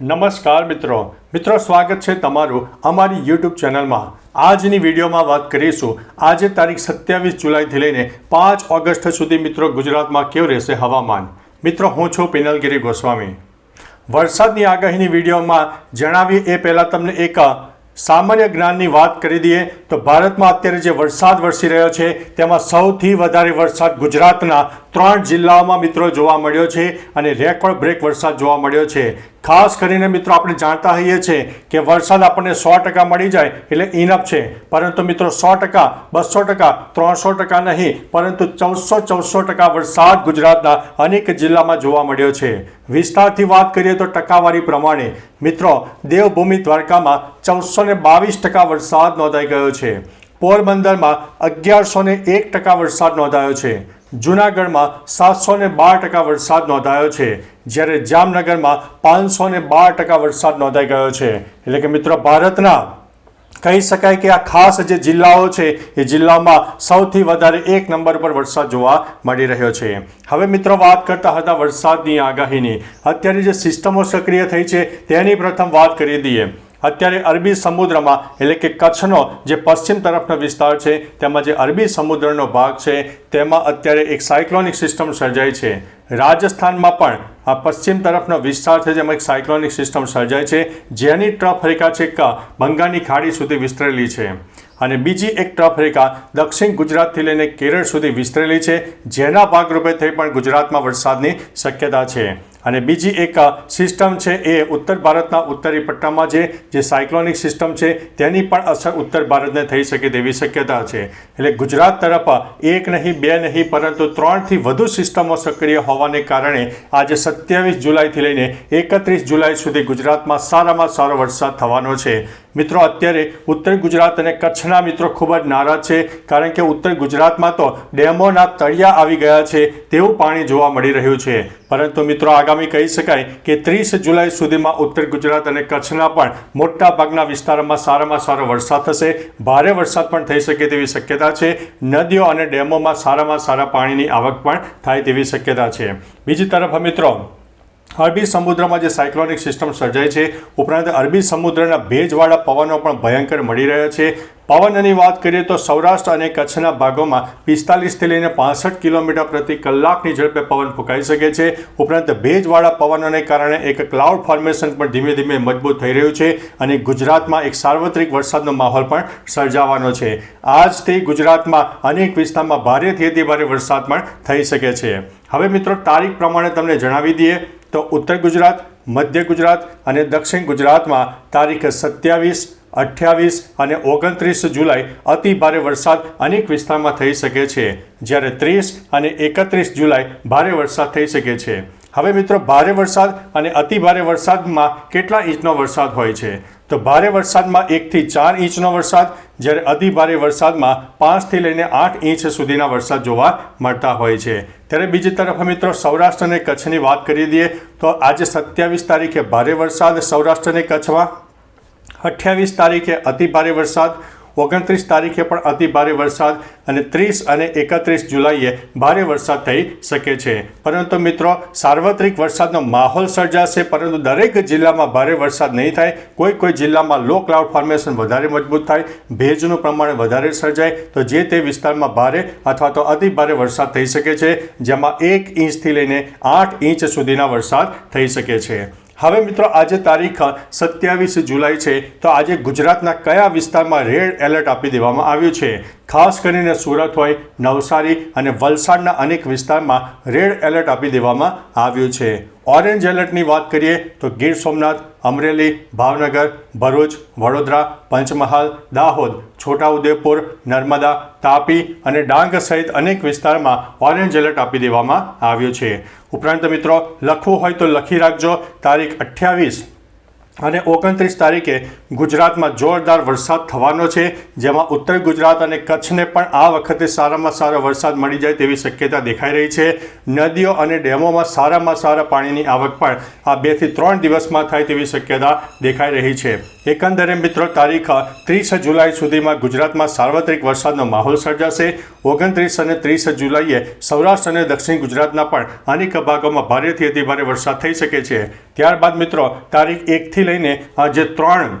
નમસ્કાર મિત્રો. મિત્રો, સ્વાગત છે તમારું અમારી યુટ્યુબ ચેનલમાં. આજની વિડીયોમાં વાત કરીશું. આજે તારીખ સત્યાવીસ જુલાઈથી લઈને પાંચ ઓગસ્ટ સુધી મિત્રો ગુજરાતમાં કેવું રહેશે હવામાન? મિત્રો, હું છું પિનલગીરી ગોસ્વામી. વરસાદની આગાહીની વિડીયોમાં જણાવી એ પહેલાં તમને એક સામાન્ય જ્ઞાનની વાત કરી દઈએ તો ભારતમાં અત્યારે જે વરસાદ વરસી રહ્યો છે, તેમાં સૌથી વધારે વરસાદ ગુજરાતના ત્રણ જિલ્લાઓમાં મિત્રો જોવા મળ્યો છે અને રેકોર્ડ બ્રેક વરસાદ જોવા મળ્યો છે. ખાસ કરીને મિત્રો આપણે જાણતા હોઈએ છીએ કે વરસાદ આપણને સો ટકા મળી જાય એટલે ઇનફ છે. પરંતુ મિત્રો સો ટકા, બસો ટકા, ત્રણસો ટકા નહીં, પરંતુ ચૌદસો ચૌદસો ટકા વરસાદ ગુજરાતના અનેક જિલ્લામાં જોવા મળ્યો છે. વિસ્તારથી વાત કરીએ તો ટકાવારી પ્રમાણે મિત્રો દેવભૂમિ દ્વારકામાં ચૌદસો ને બાવીસ ટકા વરસાદ નોંધાઈ ગયો છે. પોરબંદરમાં અગિયારસો ને એક ટકા વરસાદ નોંધાયો છે. જૂનાગઢમાં સાતસો ને બાર ટકા વરસાદ નોંધાયો છે. જ્યારે જામનગરમાં પાંચસો ને બાર ટકા વરસાદ નોંધાઈ ગયો છે. એટલે કે મિત્રો, ભારતના કહી શકાય કે આ ખાસ જે જિલ્લાઓ છે, એ જિલ્લામાં સૌથી વધારે એક નંબર પર વરસાદ જોવા મળી રહ્યો છે. હવે મિત્રો, વાત કરતા હતા વરસાદની આગાહીની. અત્યારે જે સિસ્ટમો સક્રિય થઈ છે, તેની પ્રથમ વાત કરી દઈએ. અત્યારે અરબી સમુદ્રમાં, એટલે કે કચ્છનો જે પશ્ચિમ તરફનો વિસ્તાર છે, તેમાં જે અરબી સમુદ્રનો ભાગ છે, તેમાં અત્યારે એક સાયક્લોનિક સિસ્ટમ સર્જાઈ છે. રાજસ્થાનમાં પણ આ પશ્ચિમ તરફનો વિસ્તાર છે, જેમાં એક સાયક્લોનિક સિસ્ટમ સર્જાય છે. જેની ટ્રફ રેખા છે બંગાળની ખાડી સુધી વિસ્તરેલી છે. અને બીજી એક ટ્રફ રેખા દક્ષિણ ગુજરાતથી લઈને કેરળ સુધી વિસ્તરેલી છે. જેના ભાગરૂપે થઈ પણ ગુજરાતમાં વરસાદની શક્યતા છે. અને બીજી એક સિસ્ટમ છે એ ઉત્તર ભારતના ઉત્તરી પટ્ટામાં છે, જે સાયક્લોનિક સિસ્ટમ છે, તેની પણ અસર ઉત્તર ભારતને થઈ શકે તેવી શક્યતા છે. એટલે ગુજરાત તરફ એક નહીં, બે નહીં, પરંતુ ત્રણથી વધુ સિસ્ટમો સક્રિય હોવાને કારણે આજે સત્યાવીસ જુલાઈથી લઈને એકત્રીસ જુલાઈ સુધી ગુજરાતમાં સારામાં સારો વરસાદ થવાનો છે. મિત્રો, અત્યારે ઉત્તર ગુજરાત અને કચ્છના મિત્રો ખૂબ જ નારાજ છે, કારણ કે ઉત્તર ગુજરાતમાં તો ડેમોના તળિયા આવી ગયા છે, તેવું પાણી જોવા મળી રહ્યું છે. પરંતુ મિત્રો, આગામી કહી શકાય કે ત્રીસ જુલાઈ સુધીમાં ઉત્તર ગુજરાત અને કચ્છના પણ મોટા ભાગના વિસ્તારોમાં સારામાં સારો વરસાદ થશે. ભારે વરસાદ પણ થઈ શકે તેવી શક્યતા છે. નદીઓ અને ડેમોમાં સારામાં સારા પાણીની આવક પણ થાય તેવી શક્યતા છે. બીજી તરફ મિત્રો અરબી સમુદ્રમાં જે સાયક્લોનિક સિસ્ટમ સર્જાય છે, ઉપરાંત અરબી સમુદ્રના ભેજવાળા પવનો પણ ભયંકર મળી રહ્યા છે. પવનની વાત કરીએ તો સૌરાષ્ટ્ર અને કચ્છના ભાગોમાં પિસ્તાલીસથી લઈને પાસઠ કિલોમીટર પ્રતિ કલાકની ઝડપે પવન ફૂંકાઈ શકે છે. ઉપરાંત ભેજવાળા પવનોને કારણે એક ક્લાઉડ ફોર્મેશન પણ ધીમે ધીમે મજબૂત થઈ રહ્યું છે અને ગુજરાતમાં એક સાર્વત્રિક વરસાદનો માહોલ પણ સર્જાવાનો છે. આજથી ગુજરાતમાં અનેક વિસ્તારમાં ભારેથી અતિ વરસાદ પણ થઈ શકે છે. હવે મિત્રો, તારીખ પ્રમાણે તમને જણાવી દઈએ. તો ઉત્તર ગુજરાત, મધ્ય ગુજરાત અને દક્ષિણ ગુજરાતમાં તારીખ સત્યાવીસ, અઠ્યાવીસ અને ઓગણત્રીસ જુલાઈ અતિ ભારે વરસાદ અનેક વિસ્તારમાં થઈ શકે છે. જ્યારે ત્રીસ અને એકત્રીસ જુલાઈ ભારે વરસાદ થઈ શકે છે. હવે મિત્રો, ભારે વરસાદ અને અતિ ભારે વરસાદમાં કેટલા ઇંચનો વરસાદ હોય છે? તો ભારે વરસાદમાં એકથી ચાર ઇંચનો વરસાદ, જ્યારે અધિભારે વરસાદમાં પાંચથી લઈને આઠ ઇંચ સુધીના વરસાદ જોવા મળતા હોય છે. ત્યારે બીજી તરફ મિત્રો સૌરાષ્ટ્ર અને કચ્છની વાત કરી દઈએ, તો આજે સત્યાવીસ તારીખે ભારે વરસાદ સૌરાષ્ટ્ર અને કચ્છમાં, અઠ્યાવીસ તારીખે અતિભારે વરસાદ ઓગણત્રીસ તારીખે પણ અતિ ભારે વરસાદ અને ત્રીસ અને એકત્રીસ જુલાઈએ ભારે વરસાદ થઈ શકે છે. પરંતુ મિત્રો, સાર્વત્રિક વરસાદનો માહોલ સર્જાશે, પરંતુ દરેક જિલ્લામાં ભારે વરસાદ નહીં થાય. કોઈ કોઈ જિલ્લામાં લો ક્લાઉડ ફોર્મેશન વધારે મજબૂત થાય, ભેજનું પ્રમાણ વધારે સર્જાય, તો જે તે વિસ્તારમાં ભારે અથવા તો અતિ ભારે વરસાદ થઈ શકે છે, જેમાં એક ઇંચથી લઈને આઠ ઇંચ સુધીના વરસાદ થઈ શકે છે. હવે મિત્રો આજે તારીખ સત્યાવીસ જુલાઈ છે, તો આજે ગુજરાતના કયા વિસ્તારમાં રેડ એલર્ટ આપી દેવામાં આવ્યું છે? ખાસ કરીને સુરત હોય, નવસારી અને વલસાડના અનેક વિસ્તારમાં રેડ એલર્ટ આપી દેવામાં આવ્યું છે. ઓરેન્જ એલર્ટની વાત કરીએ, તો ગીર સોમનાથ, અમરેલી, ભાવનગર, ભરૂચ, વડોદરા, પંચમહાલ, દાહોદ, છોટાઉદેપુર, નર્મદા, તાપી અને ડાંગ સહિત અનેક વિસ્તારમાં ઓરેન્જ એલર્ટ આપી દેવામાં આવ્યું છે. ઉપરાંત મિત્રો લખવું હોય તો લખી રાખજો. તારીખ અઠ્યાવીસ અને ઓગણત્રીસ તારીખે ગુજરાતમાં જોરદાર વરસાદ થવાનો છે, જેમાં ઉત્તર ગુજરાત અને કચ્છને પણ આ વખતે સારામાં સારો વરસાદ મળી જાય તેવી શક્યતા દેખાઈ રહી છે. નદીઓ અને ડેમોમાં સારામાં સારા પાણીની આવક પણ આ બેથી ત્રણ દિવસમાં થાય તેવી શક્યતા દેખાઈ રહી છે. એકંદરે મિત્રો, તારીખ ત્રીસ જુલાઈ સુધીમાં ગુજરાતમાં સાર્વત્રિક વરસાદનો માહોલ સર્જાશે. ઓગણત્રીસ અને ત્રીસ જુલાઈએ સૌરાષ્ટ્ર અને દક્ષિણ ગુજરાતના પણ અનેક ભાગોમાં ભારેથી અતિભારે વરસાદ થઈ શકે છે. ત્યારબાદ મિત્રો, તારીખ એકથી લઈને આજે ત્રણ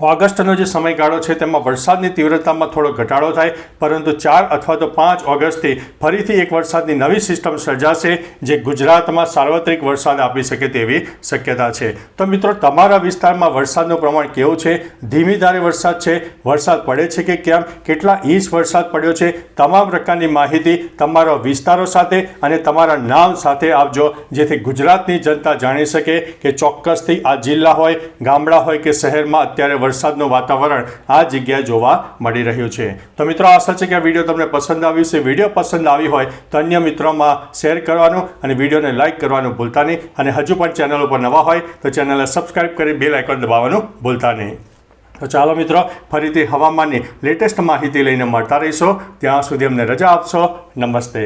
ઓગસ્ટનો જે સમયગાળો છે, તેમાં વરસાદની તીવ્રતામાં થોડો ઘટાડો થાય, પરંતુ ચાર અથવા તો પાંચ ઓગસ્ટથી ફરીથી એક વરસાદની નવી સિસ્ટમ સર્જાશે, જે ગુજરાતમાં સાર્વત્રિક વરસાદ આપી શકે તેવી શક્યતા છે. તો મિત્રો, તમારા વિસ્તારમાં વરસાદનું પ્રમાણ કેવું છે? ધીમી ધારે વરસાદ છે? વરસાદ પડે છે કે કેમ? કેટલા ઇંચ વરસાદ પડ્યો છે? તમામ પ્રકારની માહિતી તમારા વિસ્તારો સાથે અને તમારા નામ સાથે આપજો, જેથી ગુજરાતની જનતા જાણી શકે કે ચોક્કસથી આ જિલ્લા હોય, ગામડા હોય કે શહેરમાં અત્યારે વરસાદનું વાતાવરણ આ જગ્યાએ જોવા મળી રહ્યું છે. તો મિત્રો આશા છે કે આ વીડિયો તમને પસંદ આવ્યું છે. વીડિયો પસંદ આવી હોય તો અન્ય મિત્રોમાં શેર કરવાનું અને વિડીયોને લાઇક કરવાનું ભૂલતા નહીં. અને હજુ પણ ચેનલ ઉપર નવા હોય તો ચેનલને સબસ્ક્રાઇબ કરી બેલ આઇકોન દબાવવાનું ભૂલતા નહીં. તો ચાલો મિત્રો, ફરીથી હવામાનની લેટેસ્ટ માહિતી લઈને મળતા રહીશો. ત્યાં સુધી અમને રજા આપશો. નમસ્તે.